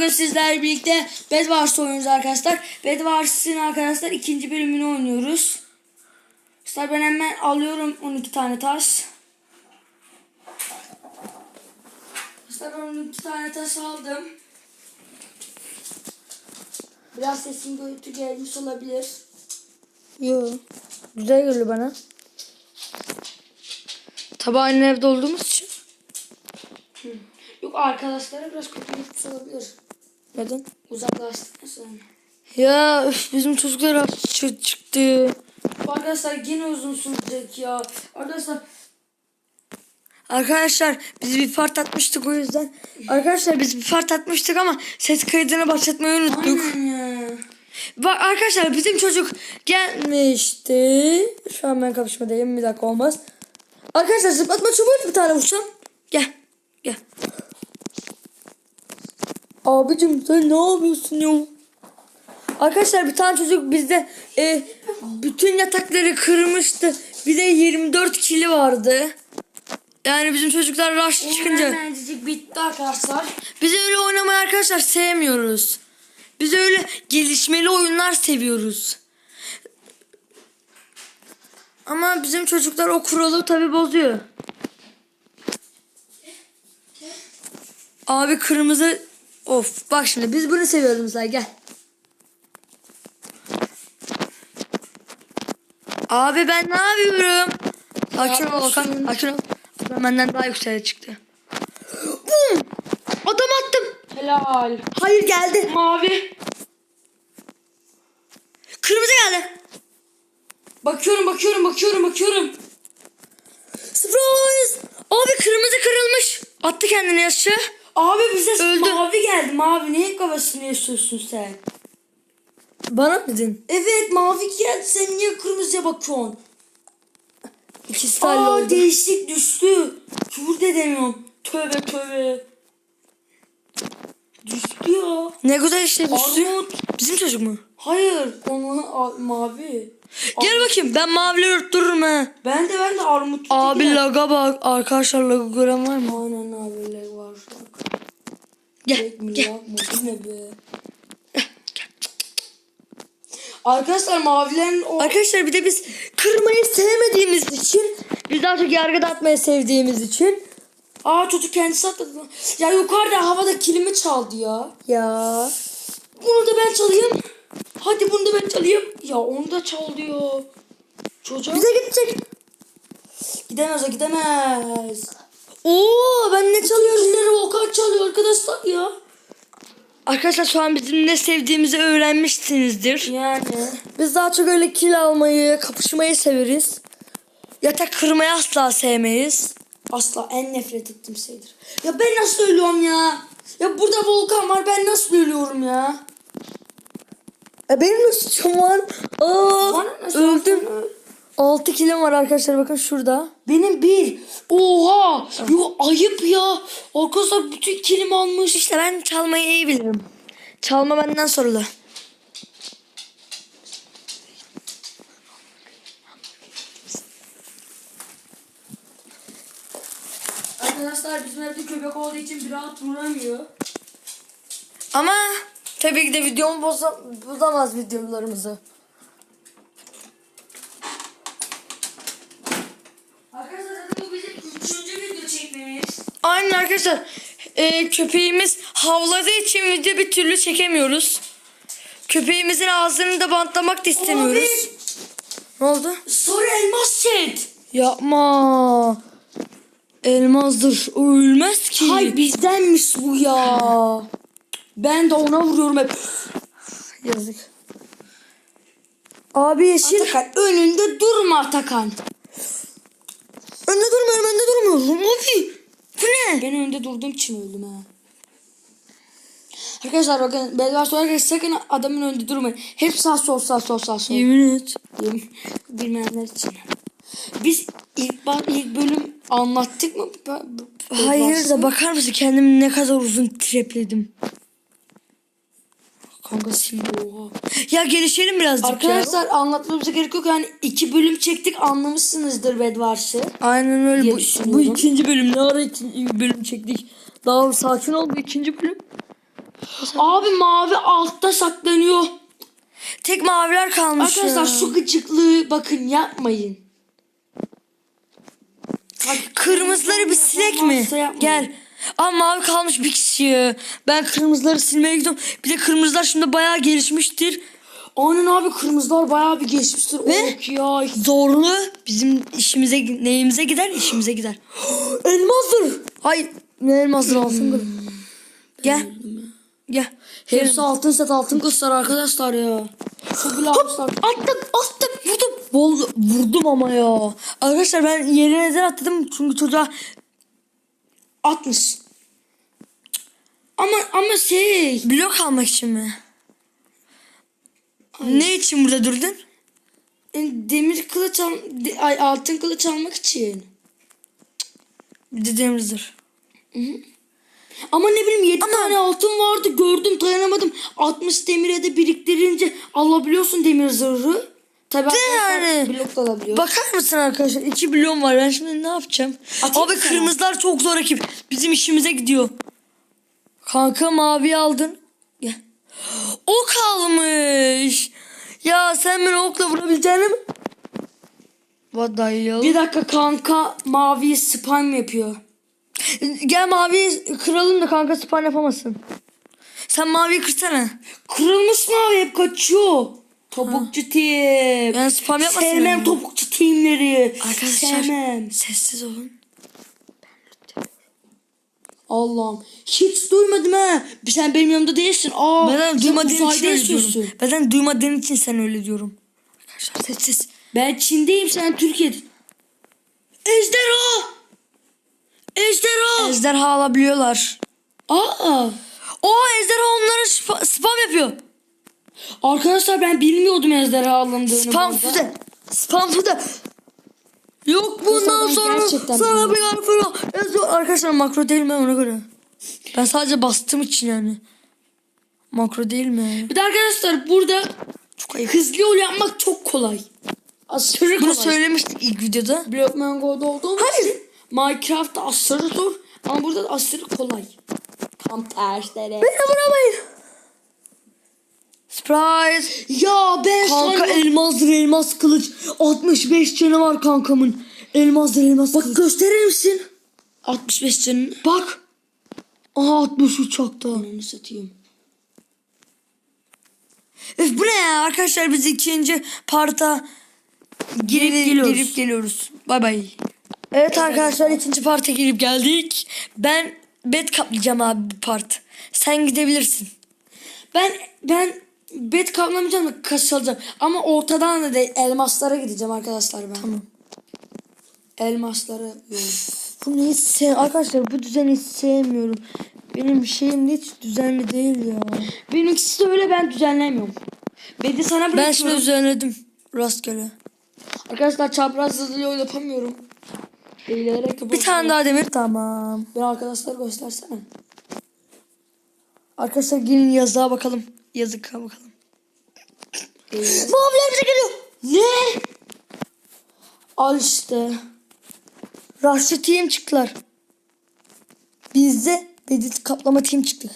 bugün sizlerle birlikte Bed Wars oynuyoruz arkadaşlar. Bed Wars'ın arkadaşlar ikinci bölümünü oynuyoruz. Arkadaşlar ben hemen alıyorum 12 tane taş. Arkadaşlar ben 12 tane taş aldım. Biraz sesim görüntü gelmiş olabilir. Yo. Güzel geliyor bana. Tabi aynı evde olduğumuz için. Yok arkadaşlara biraz kötü gitmiş olabilir. Neden? Uzaklaştıktan sonra. Ya üf, bizim çocuklar aç çı- çıktı. Arkadaşlar yine uzun sürecek ya. Arkadaşlar Arkadaşlar biz bir part atmıştık o yüzden. Arkadaşlar biz bir part atmıştık ama ses kaydını başlatmayı unuttuk. aynen ya. Bak arkadaşlar bizim çocuk gelmişti. Şu an ben kapışmadayım. Bir dakika olmaz. Arkadaşlar zıplatma çubuğuyla bir tane vursam. Gel. Gel. Abicim sen ne yapıyorsun ya? Arkadaşlar bir tane çocuk bizde e, bütün yatakları kırmıştı. Bir de 24 kili vardı. Yani bizim çocuklar rush çıkınca. Hemencik bitti arkadaşlar. Biz öyle oynamayı arkadaşlar sevmiyoruz. Biz öyle gelişmeli oyunlar seviyoruz. Ama bizim çocuklar o kuralı tabi bozuyor. Abi kırmızı of bak şimdi biz bunu seviyoruz mesela gel. Abi ben ne yapıyorum? Sakin ol Okan, sakin ol. Benden daha yükseğe çıktı. Bum! Adam attım. Helal. Hayır geldi. Mavi. Kırmızı geldi. Bakıyorum bakıyorum bakıyorum bakıyorum. Surprise! Abi kırmızı kırılmış. Attı kendini aşağı. Abi bize Öldü. mavi geldi mavi. Neyin kafasını yaşıyorsun sen? Bana mı dedin? Evet mavi geldi. Sen niye kırmızıya bakıyorsun? İkisi de Aa halloldu. değişik düştü. Küfür de demiyorum. Tövbe tövbe. Düştü ya. Ne güzel işte düştü. Armut. Bizim çocuk mu? Hayır. Onu mavi. Gel bakayım ben mavileri örttürürüm ha. Ben de ben de armut. Abi laga bak. Arkadaşlar laga gören var mı? Aynen abiler var. Gel Tek mi gel. ya? Bu ne be? Arkadaşlar mavilerin o Arkadaşlar bir de biz kırmayı sevmediğimiz için biz daha çok yargı dağıtmayı sevdiğimiz için Aa çocuk kendisi atladı. Ya yukarıda havada kilimi çaldı ya. ya Bunu da ben çalayım. Hadi bunu da ben çalayım. Ya onu da çal diyor. Çocuk. bize gidecek. Gidemez o gidemez. Oo ben ne çalıyorum? Çalıyorları Volkan çalıyor arkadaşlar ya. Arkadaşlar şu an bizim ne sevdiğimizi öğrenmişsinizdir. Yani. Biz daha çok öyle kill almayı, kapışmayı severiz. Yatak kırmayı asla sevmeyiz. Asla en nefret ettiğim şeydir. Ya ben nasıl ölüyorum ya? Ya burada volkan var ben nasıl ölüyorum ya? E benim de suçum var. Aa, öldüm. yaptın? 6 kilim var arkadaşlar bakın şurada. Benim bir. Oha. Yo ayıp ya. Arkadaşlar bütün kilimi almış. İşte ben çalmayı iyi bilirim. Çalma benden sorulu. Arkadaşlar bizim evde köpek olduğu için bir rahat duramıyor. Ama tabii ki de videomu boza, bozamaz videolarımızı. Arkadaşlar zaten bu bizim üçüncü video çekmemiz. Aynen arkadaşlar. Ee, köpeğimiz havladığı için video bir türlü çekemiyoruz. Köpeğimizin ağzını da bantlamak da istemiyoruz. Abi Ne oldu? sarı elmas set. Yapma. Elmazdır. Ölmez ki. Hay bizdenmiş bu ya. Ben de ona vuruyorum hep. Yazık. Abi yeşil. Atakan önünde durma Atakan. Önde durmuyorum önde durmuyorum. Abi. Bu ne? Ben önünde durduğum için öldüm ha. Arkadaşlar bakın Bedvar sorarken sakın adamın önünde durmayın. Hep sağ sol sağ sol sağ sol. Yemin et. Yemin- Bilmeyenler için. Biz ilk, ba- ilk bölüm anlattık mı? Hayır da bakar mısın kendimi ne kadar uzun trepledim. Kanka şimdi oha. Ya gelişelim birazcık ya. Arkadaşlar anlatmamıza gerek yok. Yani iki bölüm çektik anlamışsınızdır Bedwars'ı. Aynen öyle. Bu, bu ikinci bölüm. Ne ara ikinci bölüm çektik? Daha sakin ol bu ikinci bölüm. Abi mavi altta saklanıyor. Tek maviler kalmış Arkadaşlar ya. şu gıcıklığı bakın yapmayın. Kırmızıları bir silek mi? Yapmayın. Gel. Aa mavi kalmış bir kişi. Ben kırmızıları silmeye gidiyorum. Bir de kırmızılar şimdi bayağı gelişmiştir. Aynen abi kırmızılar bayağı bir geçmiştir. Ve- ya. Zorlu. Bizim işimize neyimize gider? işimize gider. Elmazdır. Hayır. Ne elmazdır altın kız. Gel. Gel. Hepsi altın set altın kızlar arkadaşlar ya. Şu bile almışlar. Attım attım vurdum. Bol, vurdum ama ya. Arkadaşlar ben yerine neden atladım? Çünkü çocuğa 60. Ama ama şey blok almak için mi? Ne için burada durdun? e, demir kılıç al, de- ay, altın kılıç almak için. Bir de demirdir. Ama ne bileyim 7 tane altın vardı gördüm dayanamadım. 60 demire de biriktirince alabiliyorsun demir zırhı. Tabii arkadaşlar blok da alabiliyor. Bakar mısın arkadaşlar? 2 milyon var. Ben şimdi ne yapacağım? Atayım Abi sana? kırmızılar çok zor rakip. Bizim işimize gidiyor. Kanka mavi aldın. Gel. Ok almış. Ya sen beni okla vurabileceğini mi? Hell? Bir dakika kanka maviyi spam yapıyor. Gel mavi kıralım da kanka spawn yapamasın. Sen maviyi kırsana. Kırılmış mavi hep kaçıyor. Topukçu team. Ben spam yapmasın. Sevmem yani. topukçu teamleri. Arkadaşlar Sevmem. sessiz olun. Allah'ım. Hiç duymadım ha. Sen benim yanımda değilsin. Aa, Ben sen duymadığın için öyle diyorum. Ben duymadığın için sen öyle diyorum. Arkadaşlar sessiz. Ben Çin'deyim sen Türkiye'de. Ejderha. Ejderha. Ejderha alabiliyorlar. Aa. O ejderha onlara spam yapıyor. Arkadaşlar ben bilmiyordum ejderha alındığını. Spam füze. Spam füze. Yok bundan sonra sana bir falan. yazıyor. Arkadaşlar makro değil mi ona göre. Ben sadece bastığım için yani. Makro değil mi? Bir de arkadaşlar burada Çok ayıp. hızlı yol yapmak çok kolay. Aşırı kolay. Bunu söylemiştik ilk videoda. Blockman Go'da olduğum için Minecraft'ta aşırı zor ama burada da aşırı kolay. Tam tersleri. Beni vuramayın. Surprise. Ya ben Kanka sana... elmazdır elmas kılıç. 65 canı var kankamın. Elmazdır elmas Bak kılıç. gösterir misin? 65 canını. Bak. Aha 63 çaktı. Onu satayım. Öf, bu ne ya arkadaşlar biz ikinci parta girip geliyoruz. girip geliyoruz. Bay bay. Evet arkadaşlar ikinci parta girip geldik. Ben bet kaplayacağım abi bu part. Sen gidebilirsin. Ben ben bet kaplamayacağım da kaç alacağım. Ama ortadan da değil elmaslara gideceğim arkadaşlar ben. Tamam. Elmaslara yol. Bunu hiç sev arkadaşlar bu düzeni hiç sevmiyorum. Benim şeyim hiç düzenli değil ya. Benimkisi de öyle ben düzenlemiyorum. Beti sana Ben şimdi düzenledim. Rastgele. Arkadaşlar çapraz hızlı yol yapamıyorum. Eğilerek Bir tane daha demir tamam. Bir arkadaşlar göstersene. Arkadaşlar gelin yazığa bakalım. Yazık bakalım. Eğilerek. Maviler bize geliyor. Ne? Al işte. Rush'lı team çıktılar. Biz de Bedit kaplama team çıktık.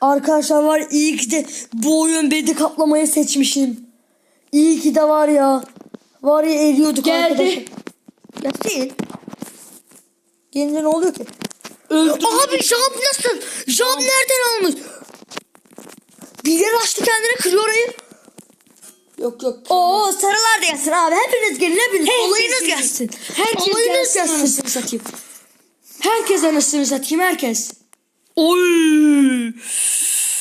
Arkadaşlar var iyi ki de bu oyun Bedit kaplamayı seçmişim. İyi ki de var ya. Var ya eriyorduk Geldi. arkadaşlar. Gelsin. Gelince ne oluyor ki? Öldüm. Abi Jump nasıl? Jump nereden almış? Birileri açtı kendini kırıyor orayı. Yok yok. Oo sarılar da gelsin abi. Hepiniz gelin hepiniz. Herkes Olayınız gelsin. Herkes Olayınız gelsin anasını satayım. Herkes anasını satayım herkes. Oy.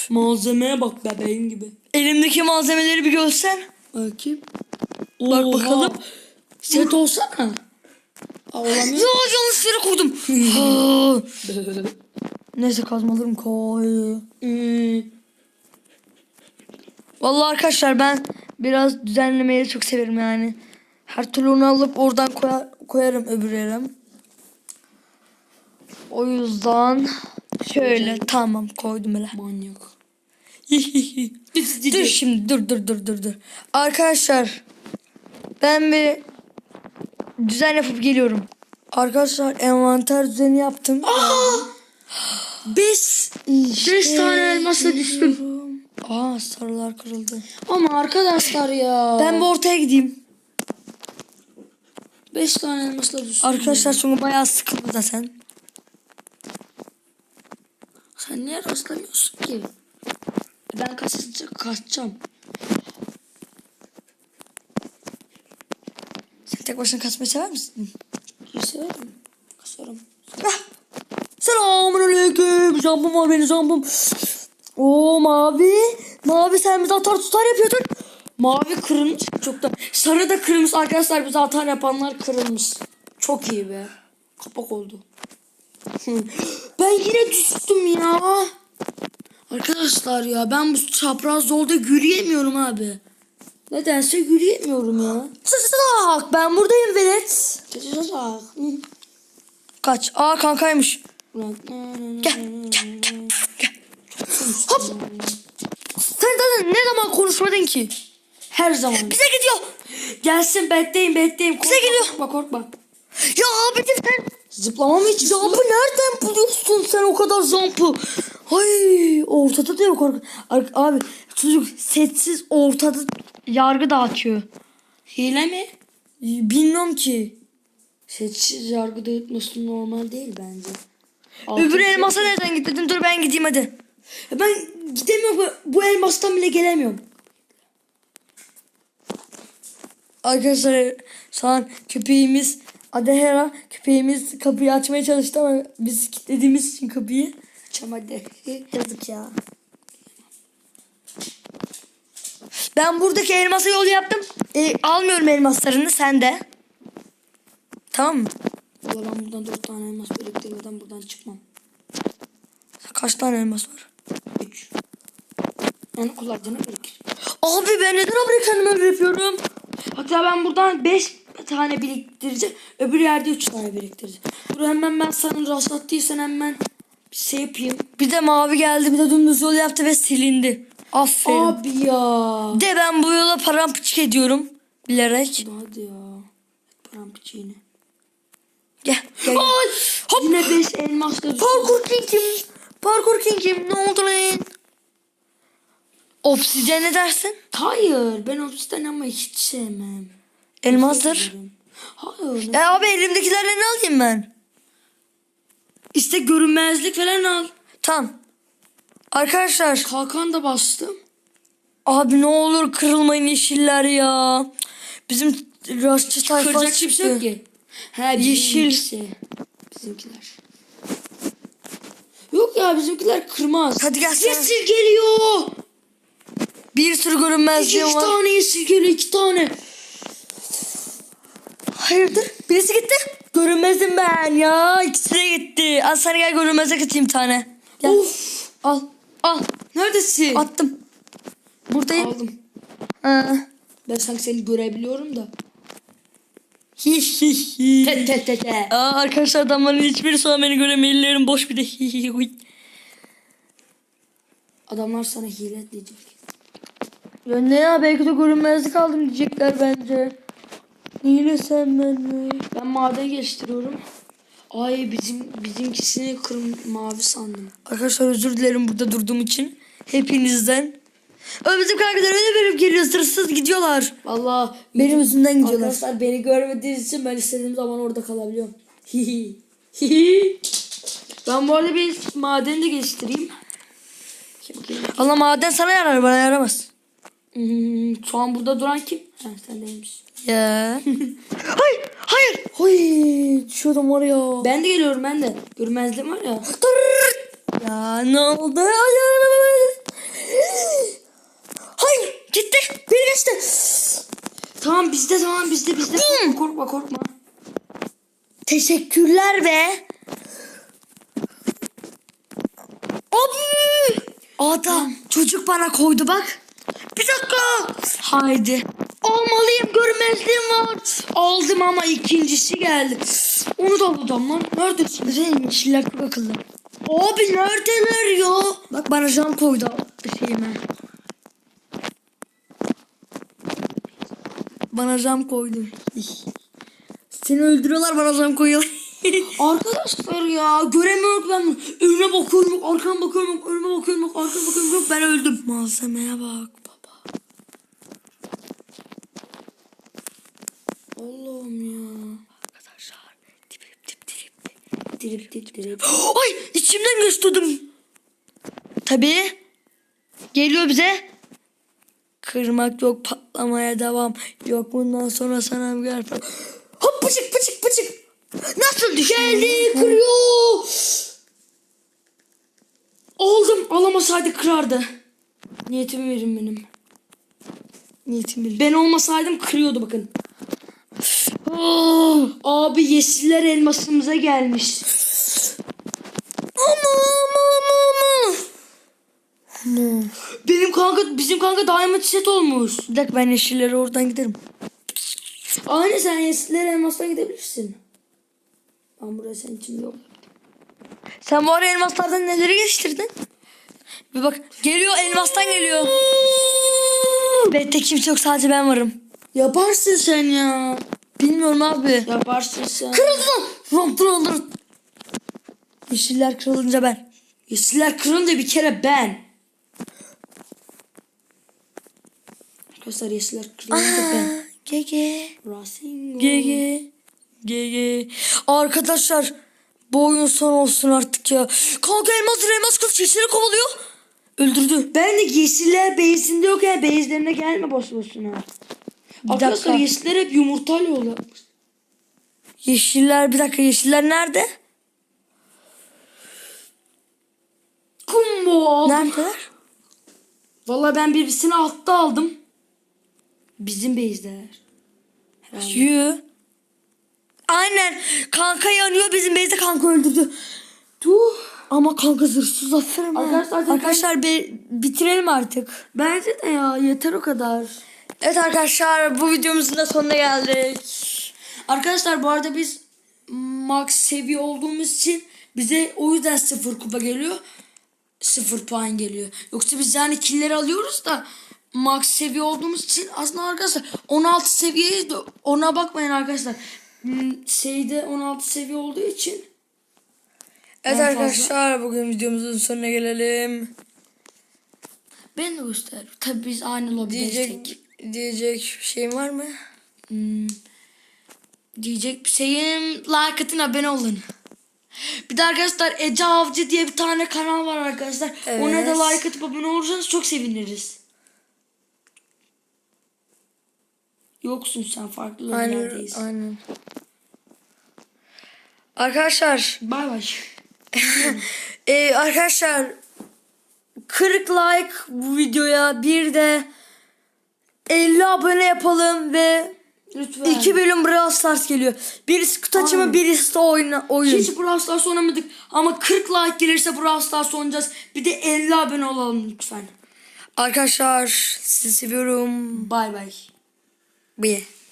Malzemeye bak bebeğim gibi. Elimdeki malzemeleri bir görsen. Bakayım. Bak Oha. bakalım. Set olsana. Ya yanlış yere koydum. Ha. Neyse kazmalarım koy. Hmm. Vallahi arkadaşlar ben biraz düzenlemeyi çok severim yani. Her türlü onu alıp oradan koyar, koyarım öbür yere. O yüzden şöyle tamam koydum hele. Manyak. dur şimdi dur dur dur dur dur. Arkadaşlar ben bir düzen yapıp geliyorum. Arkadaşlar envanter düzeni yaptım. Beş Beş tane elmasla düştüm. Aa sarılar kırıldı. Ama arkadaşlar ya. Ben bir ortaya gideyim. 5 tane elmasla düştüm. Arkadaşlar çünkü bayağı sıkıldı zaten. Sen niye rastlamıyorsun ki? Ben kaçacak kaçacağım. Sen tek başına kaçmayı sever misin? Severim. Kasarım. Ah! Selamun aleyküm. Zampım var benim zampım. Oo mavi. Mavi sen bize atar tutar yapıyordun. Mavi kırılmış çok da. Sarı da kırılmış arkadaşlar bize atar yapanlar kırılmış. Çok iyi be. Kapak oldu. ben yine düştüm ya. Arkadaşlar ya ben bu çapraz yolda yürüyemiyorum abi. Nedense yürüyemiyorum ya. Sısak ben buradayım velet. Çocuk. Kaç. Aa kankaymış. Gel gel gel. Hop. Sen zaten ne zaman konuşmadın ki? Her zaman. Bize gidiyor. Gelsin bekleyin bekleyin. Korkma, Bize geliyor. Korkma korkma. Ya abicim sen Zıplama mı hiç? zampı nereden buluyorsun sen o kadar zampı? Ay ortada da yok. Abi çocuk setsiz ortada yargı dağıtıyor. Hile mi? Bilmiyorum ki. Seçsiz yargı dağıtması normal değil bence. Öbür Altın- elmasa nereden gitti? Dedim dur ben gideyim hadi. Ya Ben gidemiyorum. bu- Bu elmastan bile gelemiyorum. Arkadaşlar şu an köpeğimiz Adehera köpeğimiz kapıyı açmaya çalıştı ama biz kilitlediğimiz için kapıyı. Çamade. Yazık ya. Ben buradaki elmasa yol yaptım. E, almıyorum elmaslarını sen de. Tamam mı? Valla ben buradan dört tane elmas biriktirmeden buradan çıkmam. Kaç tane elmas var? Üç. Yani kulaklarına birikir. Abi ben neden Amerikan'ı öyle yapıyorum? Hatta ben buradan beş tane biriktireceğim. Öbür yerde üç tane biriktireceğim. Dur hemen ben sana rastlattıysan hemen bir şey yapayım. Bir de mavi geldi bir de dümdüz yol yaptı ve silindi. Aferin. Abi ya. De ben bu yola paramparça ediyorum. Bilerek. Hadi ya. Parampiçiğini. Gel. gel, gel. Ay! Hop. Yine beş elmasla düştüm. Parkur King'im. Parkur King'im. Ne oldu lan? Obsidyen ne dersin? Hayır ben obsiden ama hiç sevmem. Elmazdır. Hayır. E abi elimdekilerle ne alayım ben? İşte görünmezlik falan al. Tamam. Arkadaşlar. Kalkan da bastım. Abi ne olur kırılmayın yeşiller ya. Bizim rastçı tayfa Kıracak kimse çıktı. yok ki. Ha, Yeşil. Bizimkiler. Yok ya bizimkiler kırmaz. Hadi gel sen. Yeşil geliyor. Bir sürü görünmezliğim iki var. tane yeşil geliyor. iki tane. Hayırdır? Birisi gitti. Görünmezim ben ya. İkisi de gitti. Al sana gel görünmezlik atayım tane. Gel. Of. Al. Al. Neredesin? Attım. Buradayım. Aldım. Ha. Ben sanki seni görebiliyorum da. Hi hi hi. Te te te te. Aa, arkadaşlar adamların hiçbiri sonra beni göremiyor. Ellerim boş bir de hi hi hi. Adamlar sana hile diyecek. Ya ne ya belki de görünmezlik aldım diyecekler bence. Niye sen ben mi? Ben maden geliştiriyorum. Ay bizim bizimkisini kırm mavi sandım. Arkadaşlar özür dilerim burada durduğum için. Hepinizden. Ama bizim kankalar öyle verip geliyor sırsız gidiyorlar. Vallahi Benim yüzümden gidiyorlar. Arkadaşlar beni görmediğiniz için ben istediğim zaman orada kalabiliyorum. Hihi. Hihi. ben bu arada bir madeni de geliştireyim. Allah maden sana yarar bana yaramaz. Hmm, şu an burada duran kim? Ha sen değilmiş. Ya. hayır hayır. Hayır düşüyordum var ya. Ben de geliyorum ben de. Görmezliğim var ya. Ya ne oldu? Hayır. Hayır gitti. Beni geçti. Tamam bizde tamam bizde bizde. Korkma korkma korkma. Teşekkürler be. Abi. Adam çocuk bana koydu bak. Bir dakika. Haydi. Almalıyım görmezliğim var. Aldım ama ikincisi geldi. Onu da alacağım lan. Neredesin? Yeşiller çok akıllı. Abi neredeler ya? Bak bana jam koydu şeyime. Bana jam koydu. Seni öldürüyorlar bana jam koyuyorlar. Arkadaşlar ya göremiyorum ben. Önüne bakıyorum, arkama bakıyorum, bakın bakın bakın ben öldüm. Malzemeye bak baba. Allah'ım ya. Arkadaşlar dip dip dip dip. Dirip dirip. Ay içimden ödüm. Tabii. Geliyor bize. Kırmak yok patlamaya devam. Yok bundan sonra sana bir falan. Hop pıçık pıçık pıçık. Nasıl düştün? Geldi kırıyor. Aldım alamasaydı kırardı. Niyetimi verin benim. Niyetim bil. Ben olmasaydım kırıyordu bakın. Oh, abi yeşiller elmasımıza gelmiş. Ama ama ama ama. No. Benim kanka bizim kanka diamond set olmuş. Bir dakika ben yeşillere oradan giderim. Aynı sen yeşiller elmastan gidebilirsin. Ben buraya senin için yok. Sen bu ara elmaslardan neleri geliştirdin? Bir bak geliyor elmastan geliyor. Bette kimse yok sadece ben varım. Yaparsın sen ya. Bilmiyorum abi. Yaparsın sen. Kırıldı lan. Romptur olur. Yeşiller kırılınca ben. Yeşiller kırınca bir kere ben. Arkadaşlar yeşiller kırınca ben. Gege. Racing. Gege. Gege. Arkadaşlar bu oyun son olsun artık ya. Kanka elmas elmas kız yeşilleri kovalıyor. Öldürdü. Ben de yeşiller base'inde yok ya. Base'lerine gelme boş boşuna. Arkadaşlar yeşiller hep yumurtayla yol yapmış. Yeşiller bir dakika yeşiller nerede? Kumbo aldım. Neredeler? Valla ben birisini altta aldım. Bizim base'deler. Yü. Aynen. Kanka yanıyor bizim base'de kanka öldürdü. Tuh. Ama kanka zırhsız aferin. ha. Arkadaşlar, Arkadaşlar be, bitirelim artık. Bence de ya yeter o kadar. Evet arkadaşlar bu videomuzun da sonuna geldik. Arkadaşlar bu arada biz max seviye olduğumuz için bize o yüzden sıfır kupa geliyor. Sıfır puan geliyor. Yoksa biz yani killeri alıyoruz da max seviye olduğumuz için aslında arkadaşlar 16 seviyeyiz de ona bakmayın arkadaşlar. Hmm, Şeyde 16 seviye olduğu için Evet En arkadaşlar bugün videomuzun sonuna gelelim. ben de göster. Tabii biz aynı lobideysek. Diyecek diyecek bir şeyim var mı? Hmm, diyecek bir şeyim like atın abone olun. Bir de arkadaşlar Ece Avcı diye bir tane kanal var arkadaşlar. Ona Evet. da like atıp abone olursanız çok seviniriz. Yoksun sen farklı Aynen. yerlerdeyiz. Aynen. Arkadaşlar Bay bay. Ee, arkadaşlar 40 like bu videoya bir de 50 abone yapalım ve Lütfen. iki bölüm Brawl Stars geliyor. Birisi kutu açımı Aynen. birisi de oyna, oyun. Hiç Brawl Stars oynamadık ama 40 like gelirse Brawl Stars oynayacağız. Bir de 50 abone olalım lütfen. Arkadaşlar sizi seviyorum. Bay bay. Bir.